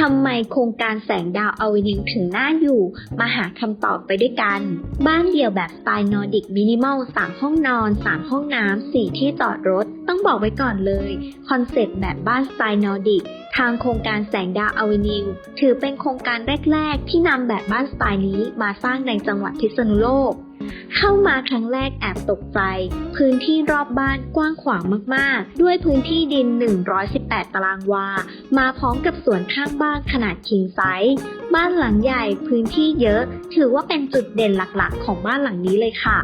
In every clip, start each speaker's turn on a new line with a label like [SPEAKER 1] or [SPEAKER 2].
[SPEAKER 1] ทำไมโครงการแสงดาวอเวนิวถึงน่าอยู่ มาหาคำตอบไปด้วยกัน บ้านเดี่ยวแบบสไตล์นอร์ดิกมินิมอล3ห้องนอน 3 ห้องน้ำ 4 ที่จอดรถ ต้องบอกไว้ก่อนเลย คอนเซ็ปต์แบบบ้านสไตล์นอร์ดิก ทางโครงการแสงดาวอเวนิวถือเป็นโครงการแรก ๆ ที่นำแบบบ้านสไตล์นี้มาสร้างในจังหวัดพิษณุโลก เข้ามาครั้งแรกแอบตกใจ พื้นที่รอบบ้านกว้างขวางมากๆ ด้วยพื้นที่ดิน 118 ตารางวา มาพร้อมกับสวนข้างบ้านขนาดคิงไซส์บ้านหลังใหญ่พื้นที่เยอะ ถือว่าเป็นจุดเด่นหลักๆ ของบ้านหลังนี้เลยค่ะ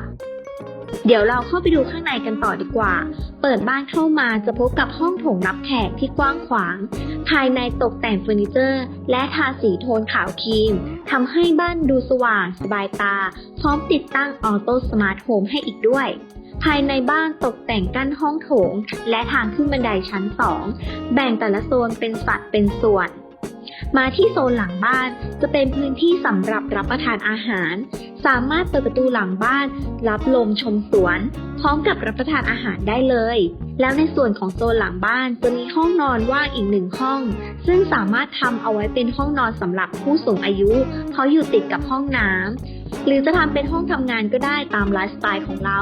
[SPEAKER 1] เดี๋ยวเราเข้าไปดูข้างในกันต่อดีกว่า เปิดบ้านเข้ามาจะพบกับห้องโถงรับแขกที่กว้างขวาง ภายในตกแต่งเฟอร์นิเจอร์ และทาสีโทนขาวครีม ทำให้บ้านดูสว่างสบายตา พร้อมติดตั้งออโต้สมาร์ทโฮมให้อีกด้วย ภายในบ้านตกแต่งกั้นห้องโถง และทางขึ้นบันไดชั้น 2 แบ่งแต่ละโซนเป็นสัดเป็นส่วน มาที่โซนหลังบ้าน จะเป็นพื้นที่สำหรับรับประทานอาหาร สามารถเปิดประตูหลังบ้าน รับลมชมสวน พร้อมกับรับประทานอาหารได้เลย แล้วในส่วนของโซนหลังบ้านจะมีห้องนอนว่างอีกหนึ่งห้อง ซึ่งสามารถทำเอาไว้เป็นห้องนอนสำหรับผู้สูงอายุ เพราะอยู่ติดกับห้องน้ำหรือจะทำเป็นห้องทำงานก็ได้ตามไลฟ์สไตล์ของเรา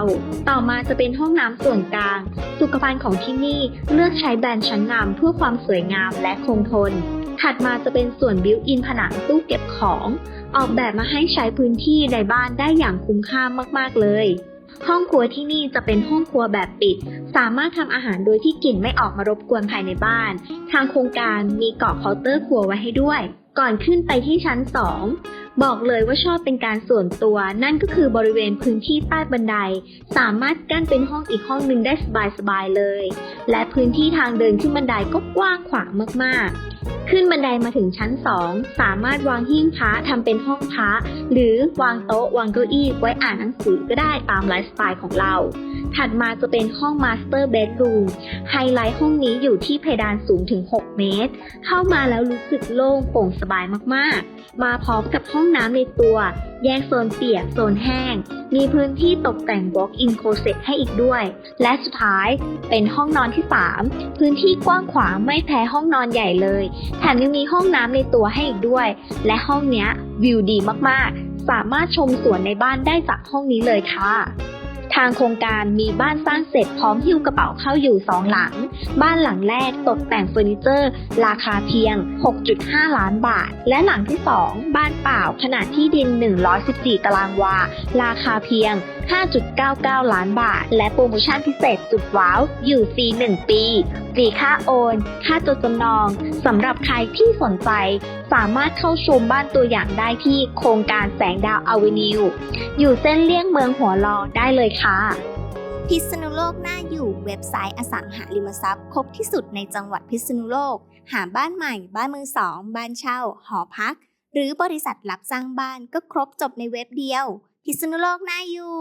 [SPEAKER 1] ต่อมาจะเป็นห้องน้ำส่วนกลาง สุขภัณฑ์ของที่นี่เลือกใช้แบรนด์ชั้นนำเพื่อความสวยงามและคงทน ถัดมาจะเป็นส่วนบิวอินผนังตู้เก็บของ ออกแบบมาให้ใช้พื้นที่ในบ้านได้อย่างคุ้มค่ามากๆเลย ห้องครัวที่นี่จะเป็นห้องครัวแบบปิด สามารถทำอาหารโดยที่กลิ่นไม่ออกมารบกวนภายในบ้าน ทางโครงการมีเกาะเคาน์เตอร์ครัวไว้ให้ด้วย ก่อนขึ้นไปที่ชั้น 2บอกเลยว่าชอบเป็นการส่วนตัว นั่นก็คือบริเวณพื้นที่ใต้บันได สามารถกั้นเป็นห้องอีกห้องหนึ่งได้สบายๆเลย และพื้นที่ทางเดินขึ้นบันไดก็กว้างขวางมากๆ ขึ้นบันไดมาถึงชั้น 2 สามารถวางหิ้งพระทำเป็นห้องพระหรือวางโต๊ะวางเก้าอี้ไว้อ่านหนังสือก็ได้ตามไลฟ์สไตล์ของเรา ถัดมาจะเป็นห้องมาสเตอร์เบดรูมไฮไลท์ห้องนี้อยู่ที่เพดานสูงถึง 6 เมตร เข้ามาแล้วรู้สึกโล่งโปร่งสบายมากๆ มาพร้อมกับห้องน้ำในตัว แยกโซนเปียกโซนแห้ง มีพื้นที่ตกแต่ง walk-in closet ให้อีกด้วย และสุดท้ายเป็นห้องนอนที่ 3 พื้นที่กว้างขวางไม่แพ้ห้องนอนใหญ่เลย แถมยังมีห้องน้ำในตัวให้อีกด้วย และห้องเนี้ยวิวดีมากๆ สามารถชมสวนในบ้านได้จากห้องนี้เลยค่ะางโครงการมีบ้านสร้างเสร็จพร้อมหิ้วกระเป๋าเข้าอยู่สองหลัง บ้านหลังแรกตกแต่งเฟอร์นิเจอร์ ราคาเพียง 6.5 ล้านบาท และหลังที่ 2 บ้านเปล่าขนาดที่ดิน 114 ตารางวา ราคาเพียง 5.99 ล้านบาท และโปรโมชั่นพิเศษสุดว้าวอยู่ฟรี1ปี ฟรีค่าโอน ค่าตัวจำนองสำหรับใครที่สนใจ สามารถเข้าชมบ้านตัวอย่างได้ที่โครงการแสงดาวอเวนิว อยู่เส้นเลี่ยงเมืองหัวลอได้เลยค่ะ
[SPEAKER 2] พิษณุโลกน่าอยู่เว็บไซต์อสังหาริมทรัพย์ ครบที่สุดในจังหวัดพิษณุโลก หาบ้านใหม่ บ้านมือสอง บ้านเช่า หอพัก หรือบริษัทรับสร้างบ้านก็ครบจบในเว็บเดียว พิษณุโลกน่าอยู่